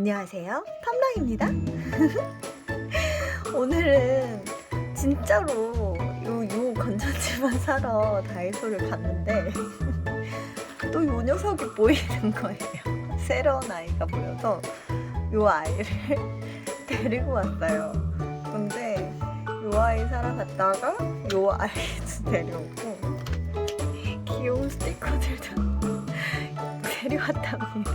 안녕하세요. 팜마입니다. 오늘은 진짜로 요, 요 건전지만 사러 다이소를 갔는데 또 요 녀석이 보이는 거예요. 새로운 아이가 보여서 요 아이를 데리고 왔어요. 근데 요 아이 사러 갔다가 요 아이도 데려오고 귀여운 스티커들도 데려왔답니다.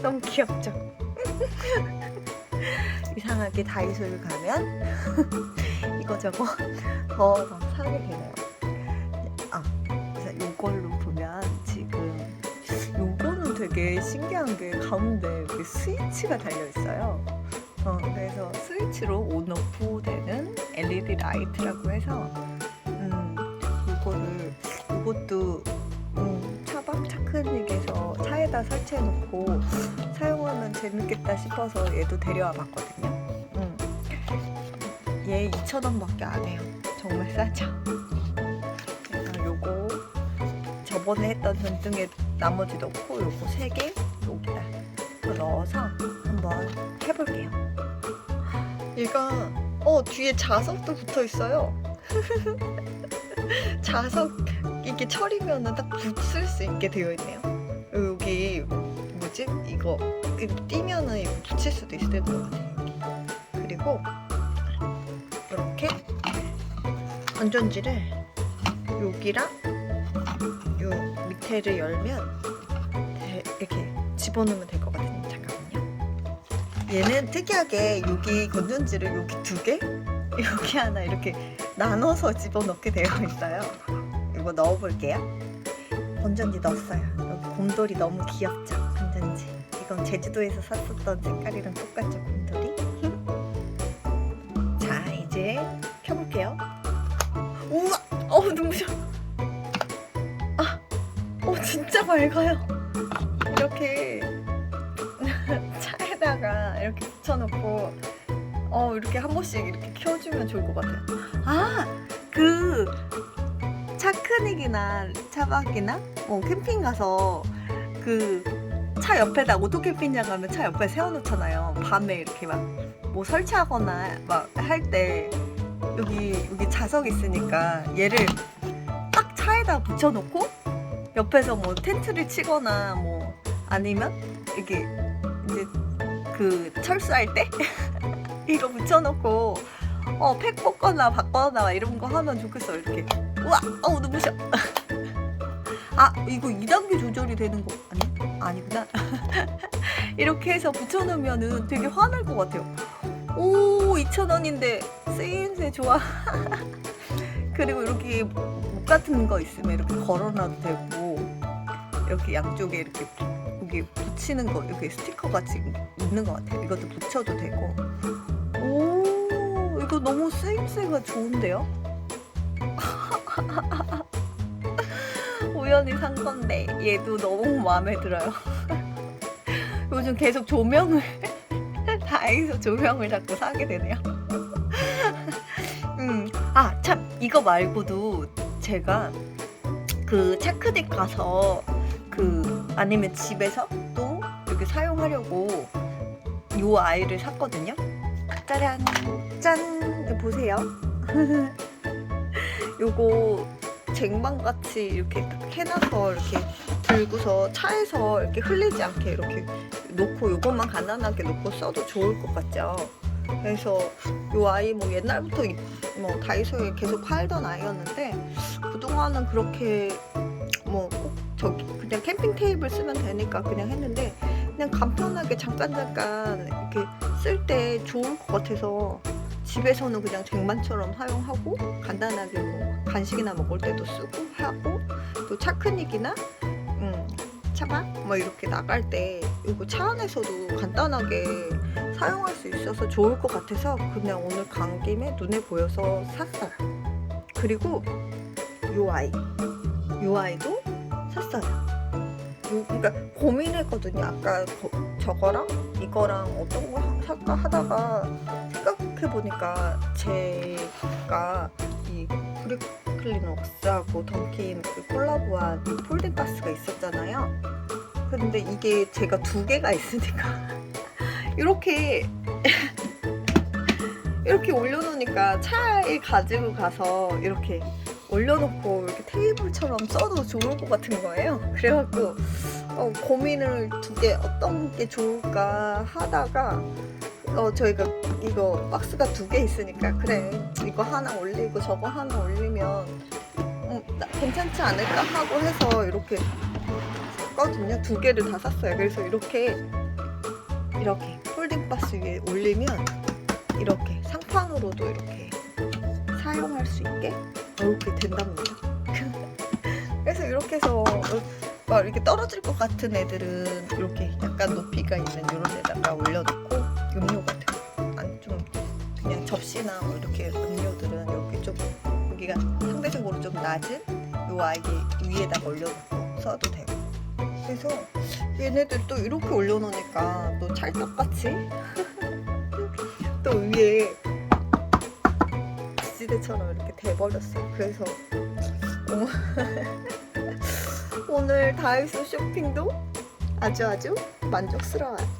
너무 귀엽죠? 이상하게 다이소를 가면 이거저거 더막 사게 되네요. 아, 이걸로 보면 지금 요거는 되게 신기한 게 가운데 이렇게 스위치가 달려 있어요. 어, 그래서 스위치로 온오프 되는 LED 라이트라고 해서 음, 이거를 이것도 음, 차박 차크닉에서 차에다 설치해 놓고 사용 하면 재밌겠다 싶어서 얘도 데려와 봤거든요. 음. 얘 2,000원밖에 안 해요. 정말 싸죠. 그래서 요거 저번에 했던 전등에 나머지 넣고 요거 3개 여기다 더 넣어서 한번 해볼게요. 얘가 어 뒤에 자석도 붙어 있어요. 자석 이게 철이면은 딱 붙을 수 있게 되어 있네요. 여기 뭐지 이거 이거 띄면은 이거 붙일 수도 있을 것 같아요. 그리고 이렇게 건전지를 여기랑 요 밑에를 열면 돼- 이렇게 집어넣으면 될 것 같아요. 잠깐만요. 얘는 특이하게 여기 건전지를 여기 두 개, 여기 하나 이렇게 나눠서 집어넣게 되어 있어요. 이거 넣어볼게요. 건전지 넣었어요. 여기 곰돌이 너무 귀엽죠? 건전지. 이건 제주도에서 샀었던 색깔이랑 똑같죠? 곰돌이. 자, 이제 켜볼게요. 우와! 어우, 눈부셔. 아, 어, 진짜 밝아요. 이렇게 차에다가 이렇게 붙여놓고 어, 이렇게 한 번씩 이렇게 켜주면 좋을 것 같아요. 아, 그 차크닉이나 차박이나 뭐 캠핑 가서 그 차 옆에다 오토 캠핑장 가면 차 옆에 세워놓잖아요. 밤에 이렇게 막 뭐 설치하거나 막 할 때 여기 여기 자석 있으니까 얘를 딱 차에다 붙여놓고 옆에서 뭐 텐트를 치거나 뭐 아니면 이게 이제 그 철수할 때 이거 붙여놓고 어, 팩 뽑거나 바꿔나 막 이런 거 하면 좋겠어요. 이렇게. 우와! 어우, 눈부셔. 아, 이거 2단계 조절이 되는 거 아니? 아니구나. 이렇게 해서 붙여놓으면은 되게 환할 것 같아요. 오, 2,000원인데 쓰임새 좋아. 그리고 이렇게 목 같은 거 있으면 이렇게 걸어놔도 되고, 이렇게 양쪽에 이렇게 여기 붙이는 거, 여기 스티커 같이 있는 것 같아요. 이것도 붙여도 되고. 오, 이거 너무 쓰임새가 좋은데요? 우연히 산 건데 얘도 너무 마음에 들어요. 요즘 계속 조명을 다이소 조명을 자꾸 사게 되네요. 음, 아, 참 이거 말고도 제가 그 체크닉 가서 그 아니면 집에서 또 이렇게 사용하려고 요 아이를 샀거든요. 짜란 짠 보세요. 요거 쟁반 같이 이렇게 딱 해놔서 이렇게 들고서 차에서 이렇게 흘리지 않게 이렇게 놓고 요것만 간단하게 놓고 써도 좋을 것 같죠. 그래서 요 아이 뭐 옛날부터 이- 뭐 다이소에 계속 팔던 아이였는데 그동안은 그렇게 뭐꼭 저기 그냥 캠핑 테이블 쓰면 되니까 그냥 했는데 그냥 간편하게 잠깐 잠깐 이렇게 쓸 때 좋을 것 같아서 집에서는 그냥 쟁반처럼 사용하고 간단하게 뭐 간식이나 먹을 때도 쓰고 하고 또 차크닉이나 음, 차박 뭐 이렇게 나갈 때 이거 차 안에서도 간단하게 사용할 수 있어서 좋을 것 같아서 그냥 오늘 간 김에 눈에 보여서 샀어요. 그리고 요 아이, 요 아이도 샀어요. 요, 그러니까 고민했거든요. 아까 거- 저거랑 이거랑 어떤 거 하- 살까 하다가 생각해 보니까 제가 이 브리클린 웍스하고 던킨 그 콜라보한 이 폴딩 가스가 있었잖아요. 근데 이게 제가 두 개가 있으니까 이렇게 이렇게 올려놓으니까 차에 가지고 가서 이렇게 올려놓고 이렇게 테이블처럼 써도 좋을 것 같은 거예요. 그래갖고 어, 고민을 두 개 어떤 게 좋을까 하다가 어, 저희가 이거 박스가 두 개 있으니까 그래 이거 하나 올리고 저거 하나 올리면 음, 나- 괜찮지 않을까 하고 해서 이렇게 샀거든요. 두 개를 다 샀어요. 그래서 이렇게 이렇게 폴딩 박스 위에 올리면 이렇게 상판으로도 이렇게 사용할 수 있게 이렇게 된답니다. 그래서 이렇게 해서 막 이렇게 떨어질 것 같은 애들은 이렇게 약간 높이가 있는 이런 데다가 올려놓고 음료 그냥 접시나 뭐 이렇게 음료들은 이렇게 좀 여기가 상대적으로 좀 낮은 요 아이 위에다가 올려놓고 써도 되고. 그래서 얘네들 또 이렇게 올려놓으니까 또 찰떡같이 또 위에 지지대처럼 이렇게 돼버렸어요. 그래서 어, 오늘 다이소 쇼핑도 아주 아주 만족스러워요.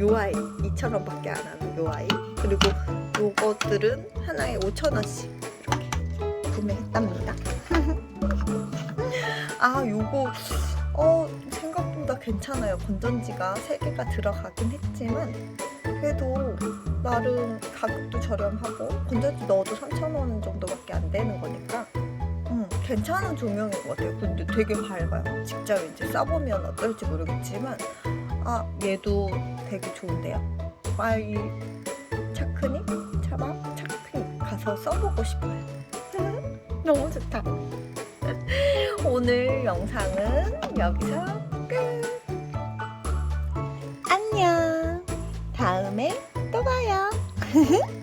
요 아이 2,000원밖에 안 하는 요 아이 그리고 요것들은 하나에 5,000원씩 이렇게 구매했답니다. 아 요거 어 생각보다 괜찮아요. 건전지가 3개가 들어가긴 했지만 그래도 나름 가격도 저렴하고 건전지 넣어도 3,000원 정도밖에 안 되는 거니까 음, 괜찮은 조명인 것 같아요. 근데 되게 밝아요. 직접 이제 써보면 어떨지 모르겠지만 아 얘도 되게 좋은데요. 아이 차크닉 차마 차크닉 가서 써보고 싶어요. 너무 좋다. 오늘 영상은 여기서 끝. 안녕. 다음에 또 봐요.